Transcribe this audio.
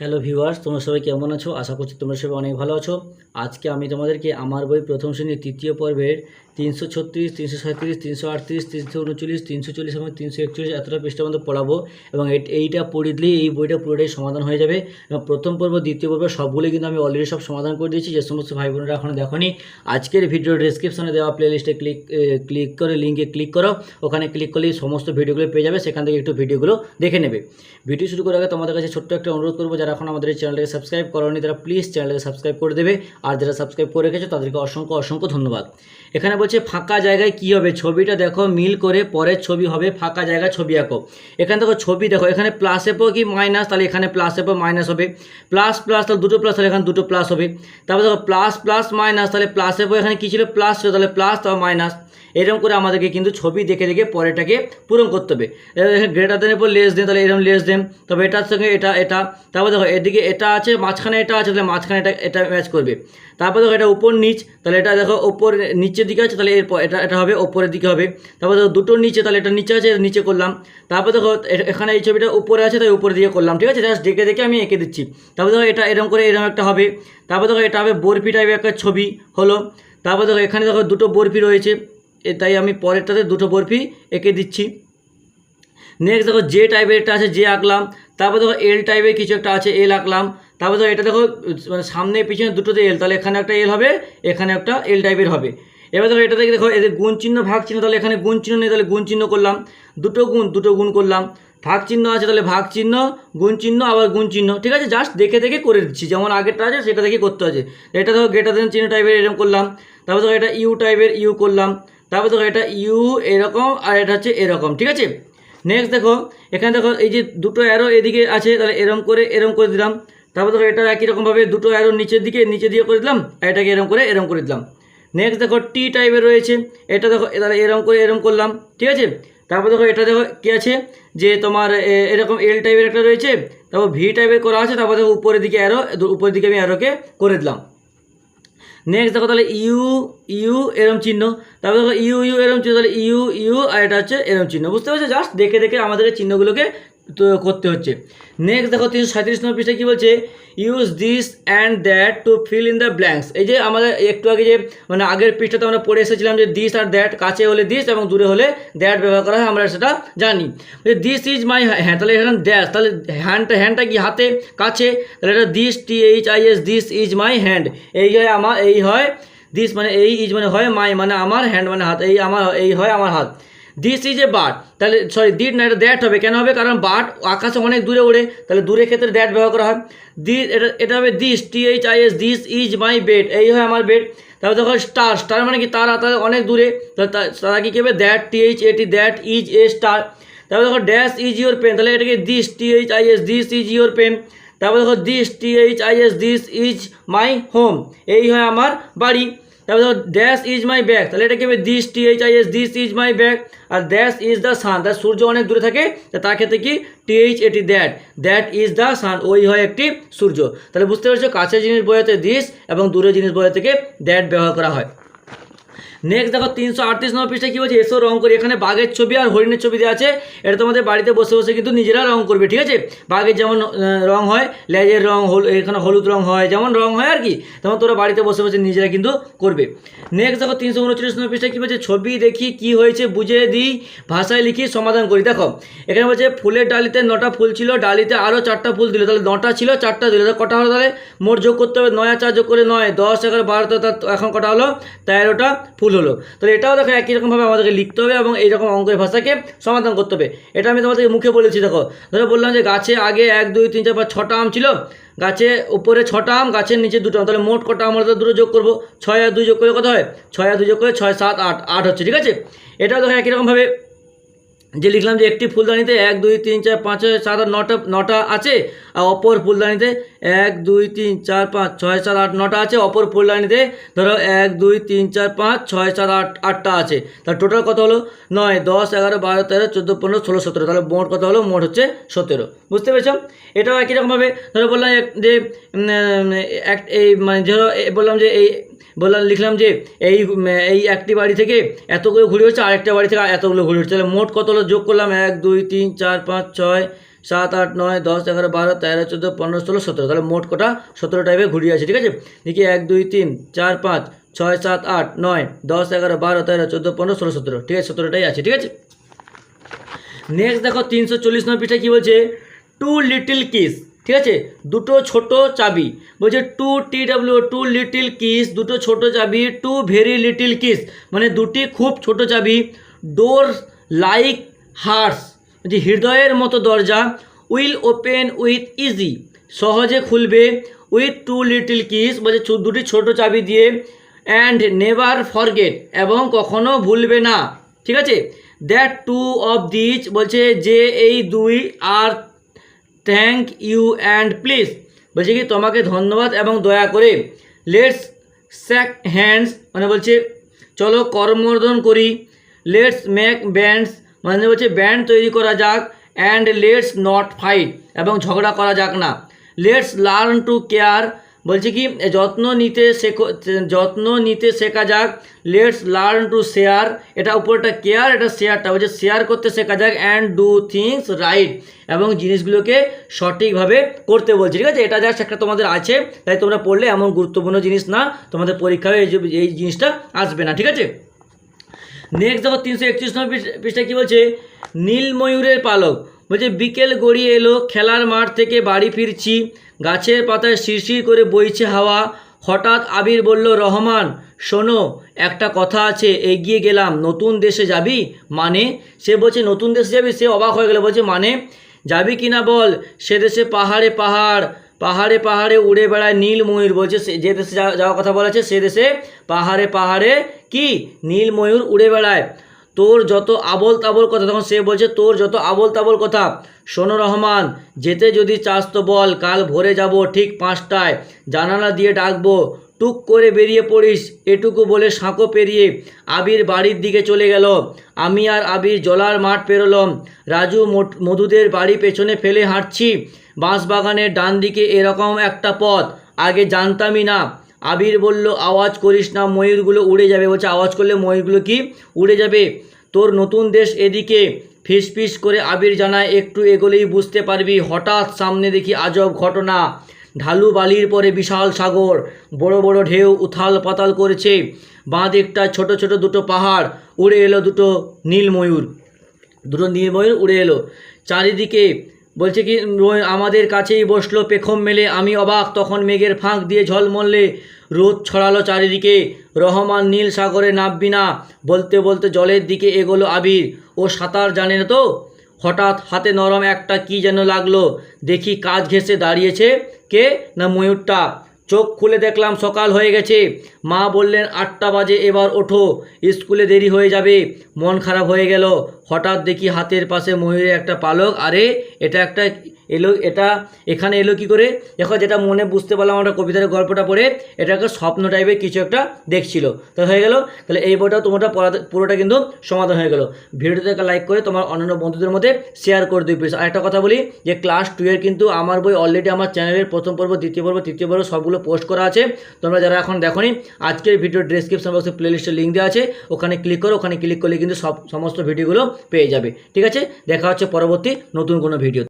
Hello viewers তোমরা সবাই কেমন আছো? আশা করছি তোমরা সবাই অনেক ভালো আছো। আজকে আমি তোমাদেরকে আমার বই প্রথম শ্রেণির তৃতীয় পর্বের তিনশো ছত্রিশ, তিনশো সাঁত্রিশ তিনশো আটত্রিশ, তিনশো উনচল্লিশ, তিনশো চল্লিশ এবং তিনশো একচল্লিশ এতটা পৃষ্ঠা মধ্যে পড়াবো এবং এইটা পড়ে দিলেই এই বইটা পুরোটাই সমাধান হয়ে যাবে এবং প্রথম পর্ব, দ্বিতীয় পর্ব সবগুলো কিন্তু আমি অলরেডি সব সমাধান করে দিয়েছি। যে সমস্ত ভাই বোনেরা এখনও দেখোনি, আজকের ভিডিও ডিসক্রিপশনে দেওয়া প্লেলিস্টে ক্লিক ক্লিক করে লিঙ্কে ক্লিক করো। ওখানে ক্লিক করলেই সমস্ত ভিডিওগুলো পেয়ে যাবে, সেখান থেকে একটু ভিডিওগুলো দেখে নেবে। ভিডিও শুরু করার আগে তোমাদের কাছে ছোট্ট একটা অনুরোধ করব, যারা এখন আমাদের চ্যানেলটাকে সাবস্ক্রাইব করোনি, তারা প্লিজ চ্যানেলটাকে সাবস্ক্রাইব করে দেবে। আর যারা সাবস্ক্রাইব করে রেখেছো, তাদেরকে অসংখ্য অসংখ্য ধন্যবাদ। এখানে বলছে, ফাঁকা জায়গায় কি হবে? ছবিটা দেখো, মিল করে পরের ছবি হবে, ফাঁকা জায়গায় ছবি আঁকো। এখানে দেখো, ছবি দেখো, এখানে প্লাস এপো কি মাইনাস তাহলে এখানে প্লাস এপো মাইনাস হবে। প্লাস প্লাস তাহলে দুটো প্লাস তাহলে এখানে দুটো প্লাস হবে। তারপর দেখো প্লাস প্লাস মাইনাস তাহলে প্লাস এপো এখানে কী ছিল? প্লাস ছিল, তাহলে প্লাস তারপর মাইনাস এরকম করে আমাদেরকে কিন্তু ছবি দেখে দেখে পরেরটাকে পূরণ করতে হবে। গ্রেটার দেনের পর লেস দেন তাহলে এরকম লেস দেন তবে এটার সঙ্গে এটা এটা, তারপর দেখো এদিকে এটা আছে, মাঝখানে এটা আছে, তাহলে মাঝখানে এটা এটা ম্যাচ করবে। তারপর দেখো এটা উপর নিচ, তাহলে এটা দেখো ওপর নিচের দিকে আছে, তাহলে এরপর এটা এটা হবে ওপরের দিকে হবে। তারপর দেখো দুটোর নিচে, তাহলে এটা নিচে আছে নিচে করলাম। তারপর দেখো এখানে এই ছবিটা উপরে আছে তাই উপরের দিকে করলাম, ঠিক আছে? জাস্ট দেখে দেখে আমি এঁকে দিচ্ছি। তারপর দেখো এটা এরকম করে এরকম একটা হবে। তারপর দেখো এটা হবে বরফি টাইপের একটা ছবি হলো। তারপর দেখো এখানে দেখো দুটো বরফি রয়েছে। এ তাই আমি পরেরটাতে দুটো বরফি এঁকে দিচ্ছি। নেক্সট দেখো যে টাইপের একটা আছে, যে আঁকলাম, তারপর দেখো এল টাইপের কিছু একটা আছে এল আঁকলাম, তারপর দেখো এটা দেখো মানে সামনে, পিছনে দুটোতে এল তাহলে এখানে একটা এল হবে, এখানে একটা এল টাইপের হবে। এবার দেখো এটা থেকে দেখো, এদের গুণ চিহ্ন, ভাগ চিহ্ন, তাহলে এখানে গুণ চিহ্ন নেই, তাহলে গুণ চিহ্ন করলাম। দুটো গুণ দুটো গুণ করলাম। ভাগ চিহ্ন আছে, তাহলে ভাগ চিহ্ন, গুণ চিহ্ন, আবার গুণ চিহ্ন। ঠিক আছে জাস্ট দেখে দেখে করে দিচ্ছি, যেমন আগেরটা আছে, সেটা দেখে করতে আছে এটা ধরো গ্রেটার দেন চিহ্ন টাইপের এরকম করলাম। তারপর ধরো এটা ইউ টাইপের ইউ করলাম। তারপর দেখো এটা ইউ এরকম আর এটা হচ্ছে এরকম, ঠিক আছে? নেক্সট দেখো, এখানে দেখো এই যে দুটো অ্যারো এদিকে আছে, তাহলে এরম করে এরম করে দিলাম। তারপর দেখো এটা একই রকমভাবে দুটো অ্যারো নিচের দিকে, নিচে দিয়ে করে দিলাম, আর এটাকে এরম করে এরম করে দিলাম। নেক্সট দেখো টি টাইপের রয়েছে, এটা দেখো, তাহলে এরম করে, এরম করলাম, ঠিক আছে? তারপর দেখো এটা দেখো কী আছে? যে তোমার এরকম এল টাইপের একটা রয়েছে, তারপর ভি টাইপের করা আছে, তারপর দেখো উপরের দিকে অ্যারো উপরের দিকে আমি অ্যারোকে করে দিলাম। নেক্সট দেখো তাহলে ইউ ইউ এরম চিহ্ন, তারপর দেখো ইউ ইউ এরম চিহ্ন, তাহলে ইউ ইউ আর এটা হচ্ছে এরম চিহ্ন। বুঝতে পারছ? জাস্ট দেখে দেখে আমাদেরকে চিহ্নগুলোকে তো করতে হচ্ছে। নেক্সট দেখো তিনশো সাঁত্রিশ নম্বর পৃষ্ঠায় কী বলছে? Use this and that to fill in the blanks এই যে আমাদের একটু আগে যে মানে আগের পৃষ্ঠাতে আমরা পড়ে এসেছিলাম যে দিস আর দ্যাট কাছে হলে দিস এবং দূরে হলে দ্যাট ব্যবহার করা হয়, আমরা সেটা জানি। দিস ইজ মাই হ্যাঁ তাহলে এখানে ড্যাশ তাহলে হ্যান্ডটা হ্যান্ডটা কি, হাতে, কাছে? তাহলে এটা this T H I S this is my hand এই হয় আমার, এই হয় দিস মানে এই ইজ মানে হয় মাই মানে আমার হ্যান্ড মানে হাত, এই আমার, এই হয় আমার হাত। দিস ইজ এ বার্ড তাহলে সরি দিট না এটা দ্যাট হবে। কেন হবে? কারণ বার্ড আকাশে অনেক দূরে ওড়ে। তাহলে দূরের ক্ষেত্রে দ্যাট ব্যবহার করা হয়। দি এটা এটা হবে this T H I S this is my bed এই হয় আমার বেড তারপর দেখো স্টার স্টার মানে কি? তারা তারা অনেক দূরে। তারা কি কেবে that T H A T that is a star তারপর দেখো ড্যাশ ইজ ইউর পেন তাহলে এটাকে this T H I S this is your pen তারপর দেখো this T H I S this is my home এই হয় আমার বাড়ি। তারপর দেখো ড্যাশ ইজ মাই ব্যাগ তাহলে এটাকে হবে this T H I S this is my bag R dash is the সান তার সূর্য অনেক দূরে থাকে তার ক্ষেত্রে কি? T H A T that that is the sun ওই হয় একটি সূর্য। তাহলে বুঝতে পারছ, কাছের জিনিস বোঝাতে দিস এবং দূরের জিনিস বোঝাতে দ্যাট ব্যবহার করা হয়। নেক্সট দেখো, তিনশো আটত্রিশ নম্বর পৃষ্ঠায় কী বলছে? এসো, রং করি। এখানে বাঘের ছবি আর হরিণের ছবি দেওয়া আছে। এটা তোমাদের বাড়িতে বসে বসে কিন্তু নিজেরা রং করবে, ঠিক আছে? বাঘের যেমন রং হয়, লেজের রং, হল, এখানে হলুদ রং হয়, যেমন রং হয় আর কি, তেমন তোরা বাড়িতে বসে বসে নিজেরা কিন্তু করবে। নেক্সট দেখো, তিনশো উনচল্লিশ নম্বর পৃষ্ঠায় কী বলছে? ছবি দেখি কি হয়েছে, বুঝে দিই, ভাষায় লিখি, সমাধান করি। দেখো, এখানে বলছে, ফুলের ডালিতে নটা ফুল ছিল, ডালিতে আরও চারটা ফুল দিল, তাহলে নটা ছিল, চারটা দিল কটা হলো তাহলে? মোট যোগ করতে হবে, নয় চার যোগ করে নয়, দশ, এগারো বারোটা তার, এখন কটা হলো? তেরোটা ফুল হলো। তাহলে এটাও দেখো একই রকমভাবে আমাদেরকে লিখতে হবে এবং এইরকম অঙ্কের ভাষাকে সমাধান করতে হবে। এটা আমি তোমাদেরকে মুখে বলেছি, দেখো। ধরো বললাম যে গাছে আগে এক, দুই, তিন, চার, পাঁচ, ছটা আম ছিল। গাছে উপরে ছটা আম, গাছের নিচে দুটো আম। তাহলে মোট কটা আমরা দুটো যোগ করব? ছয় আর দুই যোগ করলে কত হয়? ছয় আর দুই যোগ করে ছয়, সাত, আট আট হচ্ছে, ঠিক আছে? এটাও দেখো একই রকমভাবে যে লিখলাম যে একটি ফুলদানিতে এক, দুই, তিন, চার, পাঁচ, ছয়, সাত, আট, নটা নটা আছে, আর অপর ফুলদানিতে এক, দুই, তিন, চার, পাঁচ, ছয়, সাত, আট, নটা আছে। অপর ফুলদানিতে ধরো এক, দুই, তিন, চার, পাঁচ, ছয়, সাত, আট, আটটা আছে। তাহলে টোটাল কত হলো? নয়, দশ, এগারো, বারো, তেরো, চোদ্দ, পনেরো, ষোলো, সতেরো। তাহলে মোট কত হলো? মোট হচ্ছে সতেরো। বুঝতে পেরেছ? এটাও একই রকমভাবে ধরো বললাম যে এক, এই মানে ধরো বললাম যে, এই, বললাম, লিখলাম যে, এই এই একটি বাড়ি থেকে এতগুলো ঘুড়ি হচ্ছে, আরেকটা বাড়ি থেকে এতগুলো ঘুরে হচ্ছে। তাহলে মোট কত হলো? যোগ করলাম এক, দুই, তিন, চার, পাঁচ, ছয় সাত, আট, নয়, দশ, এগারো, বারো, তেরো, চোদ্দ, পনেরো, ষোলো, সতেরো। তাহলে মোট কটা? সতেরো টাইপের ঘুরিয়ে আছে, ঠিক আছে? দেখি এক, দুই, তিন, চার, পাঁচ, ছয়, সাত, আট, নয়, দশ, এগারো, বারো, তেরো, চোদ্দ, পনেরো, ষোলো, সতেরো। ঠিক আছে? সতেরোটাই আছে, ঠিক আছে? নেক্সট দেখো, তিনশো চল্লিশ নম্বর পৃষ্ঠায় কী বলছে? টু লিটিল কিস, ঠিক আছে? দুটো ছোট চাবি। বলছে two T W two little keys, দুটো ছোট চাবি, টু ভেরি লিটিল কিস। মানে দুটি খুব ছোট চাবি, ডোর লাইক হার্টস যে হৃদয়ের মতো দরজা, উইল ওপেন উইথ ইজি, সহজে খুলবে উইথ টু লিটল কিস বলছে দুটি ছোট চাবি দিয়ে, অ্যান্ড নেভার ফরগেট, এবং কখনো ভুলবে না। ঠিক আছে? দ্যাট টু অফ দিচ বলছে যে এই দুই আর থ্যাংক ইউ অ্যান্ড প্লিজ। বলছে কি, তোমাকে ধন্যবাদ এবং দয়া করে। লেটস স্যাক হ্যান্ডস মানে বলছে, চলো করমর্দন করি। লেটস মেক ব্যান্ডস মানে বলছে ব্যান্ড তৈরি করা যাক অ্যান্ড লেটস নট ফাইট এবং ঝগড়া করা যাক না। লেটস লার্ন টু কেয়ার বলছে কি, যত্ন নিতে শেখো, যত্ন নিতে শেখা যাক লেটস লার্ন টু শেয়ার এটা উপরটা কেয়ার এটা শেয়ারটা বলছে শেয়ার করতে শেখা যাক অ্যান্ড ডু থিংস রাইট এবং জিনিসগুলোকে সঠিকভাবে করতে বলছে, ঠিক আছে? এটা জাস্ট একটা তোমাদের আছে, তাই তোমরা পড়লে এমন গুরুত্বপূর্ণ জিনিস না, তোমাদের পরীক্ষায় এই জিনিসটা আসবে না, ঠিক আছে? নেক্সট দেখো তিনশো একত্রিশ নম্বর পৃষ্ঠা- কী বলছে? নীল ময়ূরের পালক। বলছে, বিকেল গড়িয়ে এলো, খেলার মাঠ থেকে বাড়ি ফিরছি, গাছের পাতায় শিরশির করে বইছে হাওয়া। হঠাৎ আবির বলল, রহমান, শোনো, একটা কথা আছে, এগিয়ে গেলাম। নতুন দেশে যাবি? মানে? সে বলছে, নতুন দেশে যাবি? সে অবাক হয়ে গেল। বলছে মানে? যাবি কি না বল? সে দেশে পাহাড়ে পাহাড়, পাহাড়ে পাহাড়ে উড়ে বেড়ায় নীল ময়ূর বলছে যে দেশে যাওয়া- যাওয়ার কথা বলেছে, সে দেশে পাহাড়ে পাহাড়ে কি নীল ময়ূর উড়ে বেড়ায়। তোর যত আবল তাবল কথা, তখন সে বলছে, তোর যত আবল তাবল কথা, শোনো রহমান, যেতে যদি চাস তো বল, কাল ভোরে যাব ঠিক পাঁচটায়, জানালা দিয়ে ডাকবো, টুক করে বেরিয়ে পড়িস, এটুকু বলে সাঁকো পেরিয়ে আবির বাড়ির দিকে চলে গেল। আমি আর আবির জলার মাঠ পেরোলাম, রাজু মধুদের বাড়ি পেছনে ফেলে হাঁটছি, বাঁশবাগানের ডান দিকে এরকম একটা পথ, আগে জানতামই না আবির বলল, আওয়াজ করিস না, ময়ূরগুলো উড়ে যাবে। বলছে, আওয়াজ করলে ময়ূরগুলো কি? উড়ে যাবে। তোর নতুন দেশ এদিকে। ফিস ফিস করে আবির জানায়, একটু এগোলেই বুঝতে পারবি, হঠাৎ সামনে দেখি আজব ঘটনা। ঢালু বালির পরে বিশাল সাগর, বড় বড় ঢেউ উথাল পাতাল করেছে। বাঁ দিকটা ছোট ছোট দুটো পাহাড়, উড়ে এলো দুটো নীল ময়ূর। দুটো নীলময়ূর উড়ে এলো। চারিদিকে বলছে কি আমাদের কাছেই বসল পেখম মেলে, আমি অবাক। তখন মেঘের ফাঁক দিয়ে ঝলমলে রোদ ছড়ালো চারিদিকে। রহমান নীল সাগরে নামবি না। বলতে বলতে জলের দিকে এগোলো আবির। ও সাঁতার জানে না তো? হঠাৎ হাতে নরম একটা কি যেন লাগল। দেখি কাজ ঘেঁষে দাঁড়িয়েছে কে না ময়ূরটা? চোখ খুলে দেখলাম সকাল হয়ে গেছে। মা বললেন, আটটা বাজে, এবার ওঠো। স্কুলে দেরি হয়ে যাবে। মন খারাপ হয়ে গেল। হঠাৎ দেখি হাতের পাশে ময়ূরের একটা পালক, আরে এটা একটা এলো, এটা এখানে এলো কি করে? দেখো যেটা মনে বুঝতে পারলাম আমরা কবিতার গল্পটা পড়ে এটা একটা স্বপ্ন টাইপের কিছু একটা দেখছিল। তো হয়ে গেল, তাহলে এই বইটা তোমরা পুরোটা কিন্তু সমাধান হয়ে গেল। ভিডিওটাতে একটা লাইক করে তোমার অন্যান্য বন্ধুদের মধ্যে শেয়ার করে দিই প্লিজ আরেকটা কথা বলি যে ক্লাস টু এর কিন্তু আমার বই অলরেডি আমার চ্যানেলের প্রথম পর্ব, দ্বিতীয় পর্ব, তৃতীয় পর্ব সবগুলো পোস্ট করা আছে। তোমরা যারা এখন দেখোনি, আজকের ভিডিও ডেসক্রিপশন বক্সে প্লেলিস্টের লিঙ্ক দেওয়া আছে। ওখানে ক্লিক করো, ওখানে ক্লিক করলে কিন্তু সব, সমস্ত ভিডিওগুলো পেয়ে যাবে। ঠিক আছে? দেখা হচ্ছে পরবর্তী নতুন কোনো ভিডিও